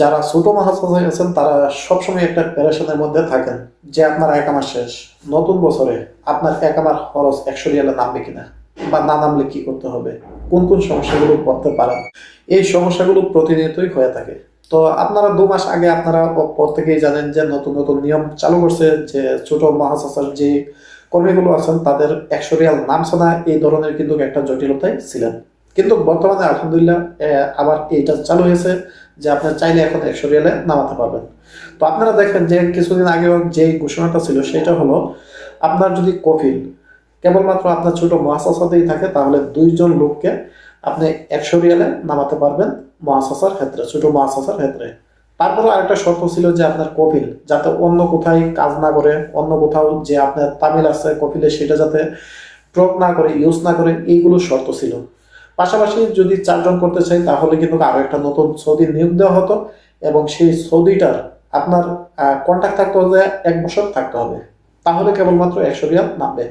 যারা ছোট মহাসচিব আছেন, তারা সবসময় একটা প্যারেশনের মধ্যে থাকেন যে আপনার এক আমার শেষ। নতুন বছরে আপনার এক আমার খরচ একশো রিয়ালে নামবে কিনা? বা না নামলে কি করতে হবে? কোন কোন সমস্যাগুলো পড়তে পারেন? এই সমস্যাগুলো প্রতিনিয়তই হয়ে থাকে। তো আপনারা দু মাস আগে আপনারা প্রত্যেকেই জানেন যে নতুন নতুন নিয়ম চালু করছে যে ছোট মহাশাসার যে কর্মীগুলো আছেন, তাদের একশো রিয়াল নামছে না। এই ধরনের কিন্তু একটা জটিলতায় ছিলেন। কিন্তু বর্তমানে আলহামদুলিল্লাহ আবার এইটা চালু হয়েছে যে আপনার চাইলে এখন একশো রিয়ালে নামাতে পারবেন। তো আপনারা দেখেন যে কিছুদিন আগে যে ঘোষণাটা ছিল সেটা হলো, আপনার যদি কফিল কেবলমাত্র আপনার ছোট মহাশাসাতেই থাকে, তাহলে দুইজন লোককে আপনি একশো রিয়ালে নামাতে পারবেন মহাশাসার ক্ষেত্রে, ছোট মহাশাসার ক্ষেত্রে। তারপরে আরেকটা শর্ত ছিল যে আপনার কপিল যাতে অন্য কোথায় কাজ না করে, অন্য কোথাও যে আপনার তামিল আছে কপিলে সেটা যাতে প্রয়োগ না করে, ইউজ না করে, এইগুলো শর্ত ছিল। পাশাপাশি যদি চারজন করতে চাই, তাহলে কিন্তু আরও একটা নতুন সৌদি নিয়োগ দেওয়া হতো এবং সেই সৌদিটার আপনার কন্ট্যাক্ট থাকতে হবে এক বছর থাকতে হবে। তাহলে কেবলমাত্র একশো রিয়াল নামবে।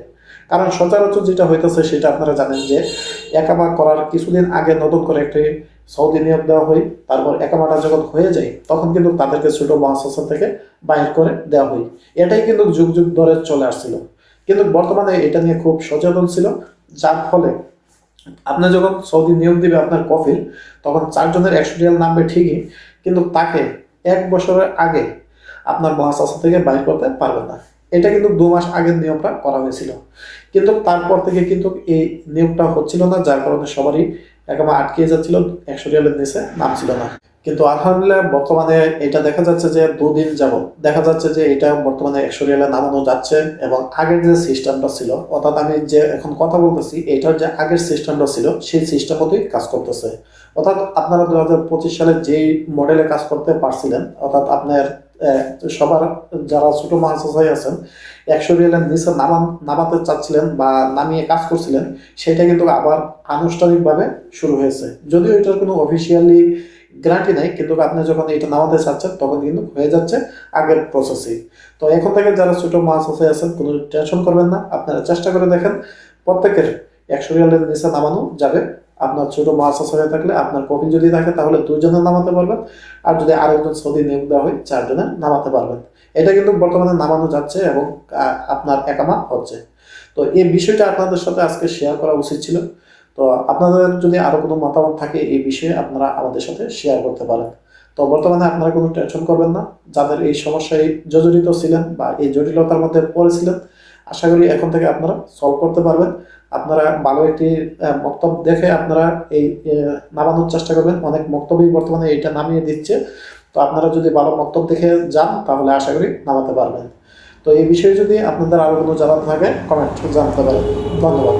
কারণ সচরাচর যেটা হইতেছে, সেটা আপনারা জানেন যে একামা করার কিছুদিন আগে নতুন করে একটি সৌদি নিয়োগ দেওয়া হয়। তারপর একামাটা যখন হয়ে যায়, তখন কিন্তু তাদেরকে ছোট মহাশাসন থেকে বাইর করে দেওয়া হয়। এটাই কিন্তু যুগ যুগ ধরে চলে আসছিল। কিন্তু বর্তমানে এটা নিয়ে খুব সচেতন ছিল, যার ফলে আপনি যখন সৌদি নিয়োগ দিবে আপনার কফিল, তখন চারজনের একশো নামবে ঠিকই, কিন্তু তাকে এক বছরের আগে আপনার মহাশাসন থেকে বাইর করতে পারবেন না। এটা কিন্তু দু মাস আগের নিয়মটা করা হয়েছিল। কিন্তু তারপর থেকে কিন্তু এই নিয়মটা হচ্ছিল না, যার কারণে সবারই একেবারে আটকে যাচ্ছিল, একশো রিয়ালের নিচে নামছিল না। কিন্তু আলহামদুলিল্লাহ বর্তমানে এটা দেখা যাচ্ছে যে দুদিন যাব দেখা যাচ্ছে যে এটা বর্তমানে একশো রিয়ালে নামানো যাচ্ছে এবং আগের যে সিস্টেমটা ছিল, অর্থাৎ আমি যে এখন কথা বলতেছি, এটার যে আগের সিস্টেমটা ছিল, সেই সিস্টেম মতোই কাজ করতেছে। অর্থাৎ আপনারা দু সালে যেই মডেলে কাজ করতে পারছিলেন, অর্থাৎ আপনার সবার যারা ছোট মহাশয় আছেন, একশো রিয়ালের নিচে নামান নামাতে চাচ্ছিলেন বা নামিয়ে কাজ করছিলেন, সেটা কিন্তু আবার আনুষ্ঠানিকভাবে শুরু হয়েছে। যদিও এটার কোনো অফিসিয়ালি গ্যারান্টি নাই, কিন্তু আপনি যখন এটা নামাতে চাচ্ছেন, তখন কিন্তু হয়ে যাচ্ছে আগের প্রসেসই তো এখন থেকে যারা ছোট মাছ আছে আছেন, কোনো টেনশন করবেন না, আপনারা চেষ্টা করে দেখেন, প্রত্যেকের একশো রিয়ালের নিচে নামানো যাবে। আপনার ছোট মাছ হয়ে থাকলে আপনার কফি যদি থাকে তাহলে দুজনে নামাতে পারবেন। আর যদি আরেকজন সৌদি নিয়োগ দেওয়া হয়, চারজনে নামাতে পারবেন। এটা কিন্তু বর্তমানে নামানো যাচ্ছে এবং আপনার একামা হচ্ছে। তো এই বিষয়টা আপনাদের সাথে আজকে শেয়ার করা উচিত ছিল। তো আপনাদের যদি আরও কোনো মতামত থাকে, এই বিষয়ে আপনারা আমাদের সাথে শেয়ার করতে পারেন। তো বর্তমানে আপনারা কোনো টেনশন করবেন না। যাদের এই সমস্যায় জর্জরিত ছিলেন বা এই জটিলতার মধ্যে পড়েছিলেন, আশা করি এখন থেকে আপনারা সলভ করতে পারবেন। আপনারা ভালো একটি বক্তব্য দেখে আপনারা এই নামানোর চেষ্টা করবেন। অনেক বক্তব্যই বর্তমানে এটা নামিয়ে দিচ্ছে। তো আপনারা যদি ভালো বক্তব্য দেখে যান, তাহলে আশা করি নামাতে পারবেন। তো এই বিষয়ে যদি আপনাদের আরও কোনো জানাতে থাকে কমেন্ট জানতে পারেন। ধন্যবাদ।